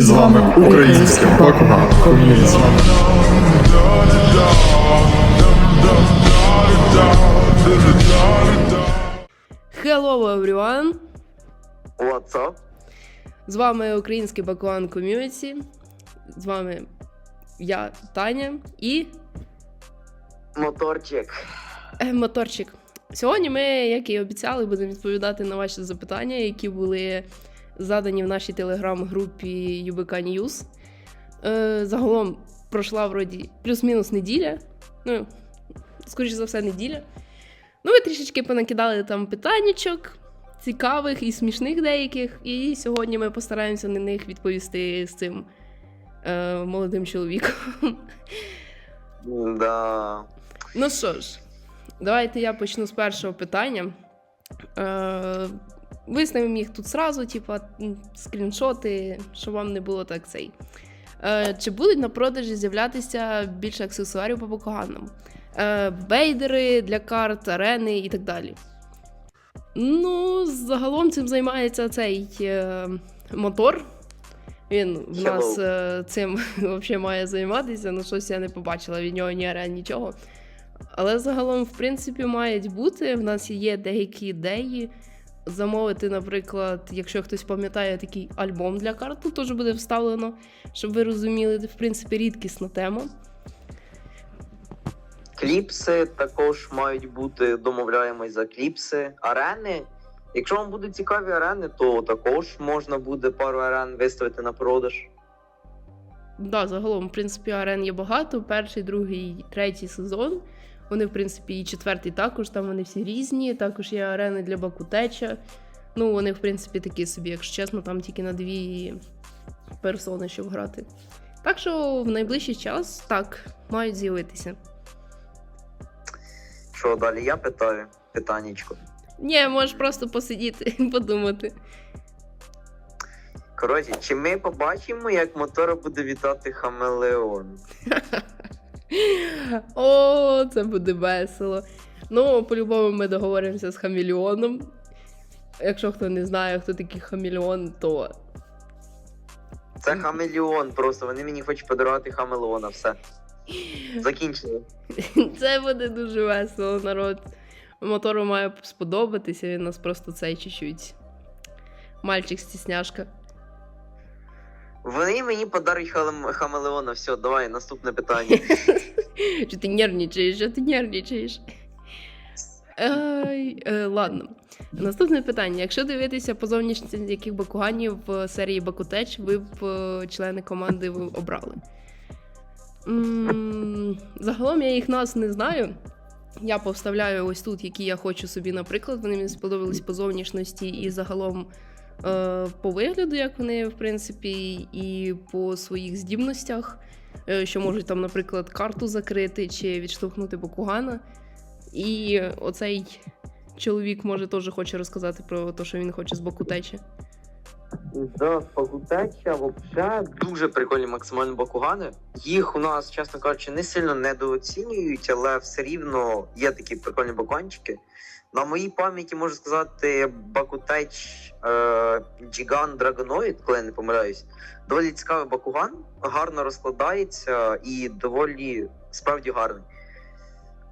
І з вами українське Бакуган ком'юніті. Hello everyone! What's up? З вами український Бакуан ком'юніті. З вами я, Таня і Моторчик. е, моторчик. Сьогодні ми, як і обіцяли, будемо відповідати на ваші запитання, які були задані в нашій телеграм-групі UBK News. Е, загалом пройшла вроді плюс-мінус неділя. Ну, скоріш за все, неділя. Ну, ми трішечки понакидали там питаннячок, цікавих і смішних деяких. І сьогодні ми постараємося на них відповісти з цим е, молодим чоловіком. Да. Ну що ж, давайте я почну з першого питання. Е, виставимо їх тут зразу, типа скріншоти, щоб вам не було так цей. Е, чи будуть на продажі з'являтися більше аксесуарів по Бакуганам? Е, бейдери для карт, арени і так далі. Ну, загалом цим займається цей е, мотор. Він в нас е, цим взагалі має займатися, ну щось я не побачила від нього ні арен, нічого. Але загалом, в принципі, мають бути. В нас є деякі ідеї. Замовити, наприклад, якщо хтось пам'ятає такий альбом для карт, тут теж буде вставлено, щоб ви розуміли, в принципі, рідкісна тема. Кліпси також мають бути, домовляємось за кліпси. Арени. Якщо вам будуть цікаві арени, то також можна буде пару арен виставити на продаж. Да, загалом, в принципі, арен є багато. Перший, другий, третій сезон. Вони, в принципі, і четвертий також, там вони всі різні. Також є арени для Бакутеча. Ну, вони, в принципі, такі собі, якщо чесно, там тільки на дві персони, щоб грати. Так що в найближчий час так, мають з'явитися. Що далі я питаю? Питаннячко. Ні, можеш просто посидіти і подумати. Коротше, чи ми побачимо, як мотора буде вітати Хамелеон? О, це буде весело. Ну, по-любому ми договоримося з хамільйоном. Якщо хто не знає, хто такий хамільйон, то Це Хамелеон, просто вони мені хочуть подарувати Хамелеона, все. Закінчили. це буде дуже весело, народ. Мотору має сподобатися, він нас просто цей чуть-чуть. Мальчик стісняшка. Вони мені подарують Хамелеона. Все, давай, наступне питання. Чи ти нервничаєш, що ти нервничаєш? Е, ладно. Наступне питання. Якщо дивитися по зовнішності яких бакуганів в серії Бакутеч, ви б е, члени команди ви обрали? Загалом я їх нас не знаю. Я повставляю ось тут, які я хочу собі, наприклад. Вони мені сподобались по зовнішності і загалом по вигляду, як вони, в принципі, і по своїх здібностях, е, що можуть там, наприклад, карту закрити чи відштовхнути Бакугана. І оцей чоловік може теж хоче розказати про те, що він хоче з боку течі. Да, факультетча взагалі дуже прикольні максимально бакугани. Їх у нас, чесно кажучи, не сильно недооцінюють, але все рівно є такі прикольні бакуганчики. На моїй пам'яті можу сказати Бакутеч е, Джіган Драгоноїд, коли я не помиляюсь. Доволі цікавий бакуган, гарно розкладається і доволі справді гарний.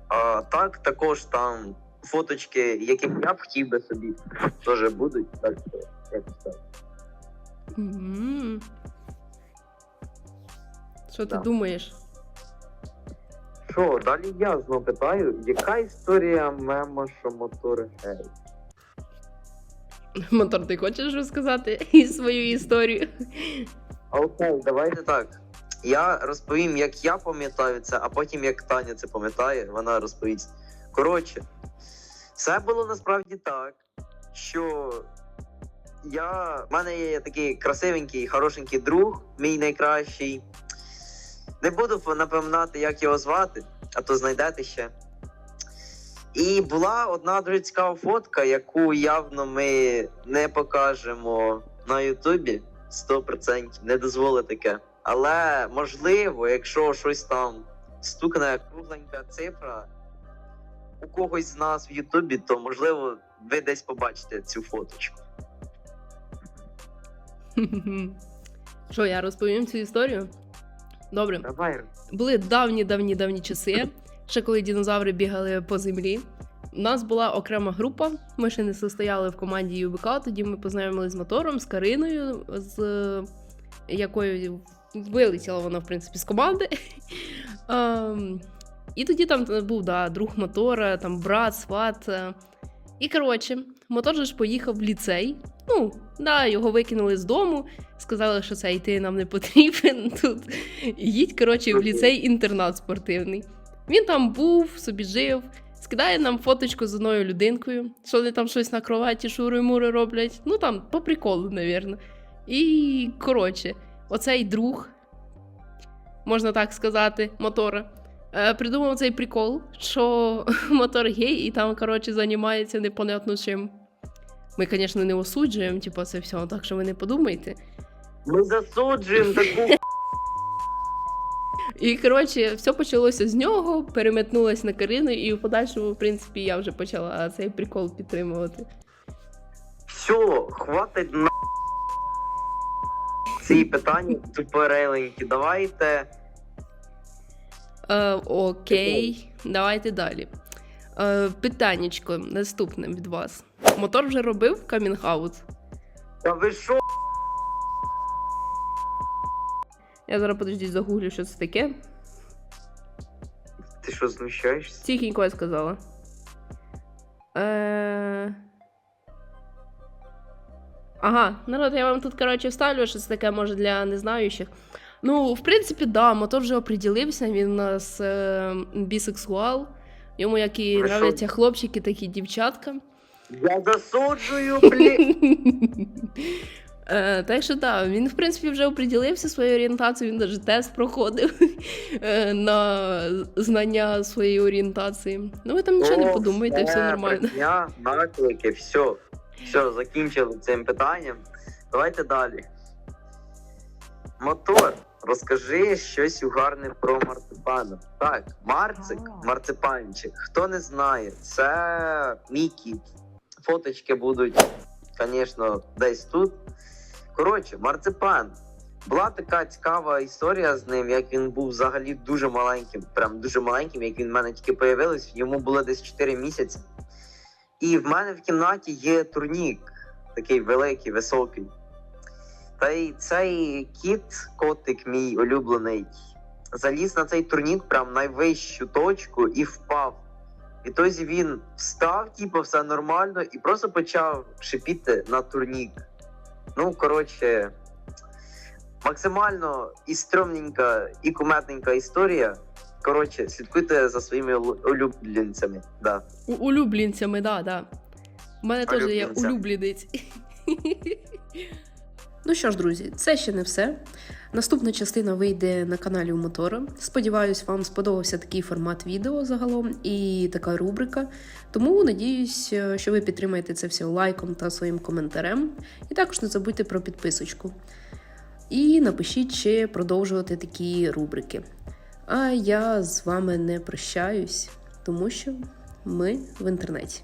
А, так, також там фоточки, які я б хотів би собі, теж будуть. Так що якось так. М. Що ти Да. думаєш? Що, далі я знову питаю, яка історія мема, що мотори гей? Мотор, ти хочеш розказати і свою історію? Окей, давайте так. Я розповім, як я пам'ятаю це, а потім як Таня це пам'ятає, вона розповість. Коротше, все було насправді так, що я. в мене є такий красивенький, хорошенький друг, мій найкращий. Не буду напоминати, як його звати, а то знайдете ще. І була одна дуже цікава фотка, яку явно ми не покажемо на Ютубі. 100% не дозволить таке. Але можливо, якщо щось там стукне кругленька цифра у когось з нас в Ютубі, то можливо ви десь побачите цю фоточку. Що, я розповім цю історію? Добре. Давай. Були давні, давні, часи, ще коли динозаври бігали по землі. У нас була окрема група. Ми ще не состояли в команді ЮБК. Тоді ми познайомилися з мотором, з Кариною, з якою вилетіла вона, в принципі, з команди. Ем, І тоді там був да, друг мотора, там брат, сват. е. І коротше, мотор же ж поїхав в ліцей. Ну, да, його викинули з дому, сказали, що це йти нам не потрібен тут. Їдь, коротше, в ліцей інтернат спортивний. Він там був, собі жив, скидає нам фоточку з одною людинкою, що вони там щось на кроваті шури-мури роблять. Ну там по приколу, навірно. І коротше, оцей друг, можна так сказати, мотора. Е, Придумав цей прикол, що мотор гей, і там, коротше, займається непонятно чим. Ми, звісно, не осуджуємо, типу, це все, так що ви не подумайте. Ми засуджуємо таку І коротше, все почалося з нього, переметнулось на Карину, і в подальшому, в принципі, я вже почала цей прикол підтримувати. Все, хватить на ці питання тупореленькі. Давайте. Е, окей, давайте далі. Е, питаннячко наступне від вас. Мотор вже робив камінг-аут? Та ви що? Я зараз подождіть, загуглю, що це таке. Ти що знущаєшся? Тихенько я сказала. Е... Ага, народ, я вам тут, коротше, вставлю, що це таке, може, для незнаючих. Ну, в принципі, да, мотор вже оприділився, він у нас е, бісексуал. Йому як і Ви нравляться хлопчики, так і дівчатка. Я засуджую, блін. Е, так що так, він, в принципі, вже оприділився своєю орієнтацією, він навіть тест проходив е, на знання своєї орієнтації. Ну, ви там нічого не подумайте, все нормально. брехня, наклики, все. Все, закінчили цим питанням. Давайте далі. Мотор. Розкажи щось угарне про марципана. Так, марцик, марципанчик. Хто не знає, це мій кіт. Фоточки будуть, звісно, десь тут. Коротше, марципан. Була така цікава історія з ним, як він був взагалі дуже маленьким, прям дуже маленьким, як він в мене тільки появилось, йому було десь 4 місяці. І в мене в кімнаті є турнік, такий великий, високий. Та й цей кіт, котик мій улюблений, заліз на цей турнік прям найвищу точку і впав. Відтоді він встав, типу, все нормально, і просто почав шипіти на турнік. Ну, коротше, максимально і стрьомненька, і куметненька історія. Коротше, слідкуйте за своїми улюбленцями. Да. У- Улюбленцями, да, да. У мене теж є улюбленець. ну що ж, друзі, це ще не все. Наступна частина вийде на каналі у Мотора. Сподіваюсь, вам сподобався такий формат відео загалом і така рубрика. Тому надіюсь, е, що ви підтримаєте це все лайком та своїм коментарем. І також не забудьте про підписочку. І напишіть, чи продовжувати такі рубрики. А я з вами не прощаюсь, тому що ми в інтернеті.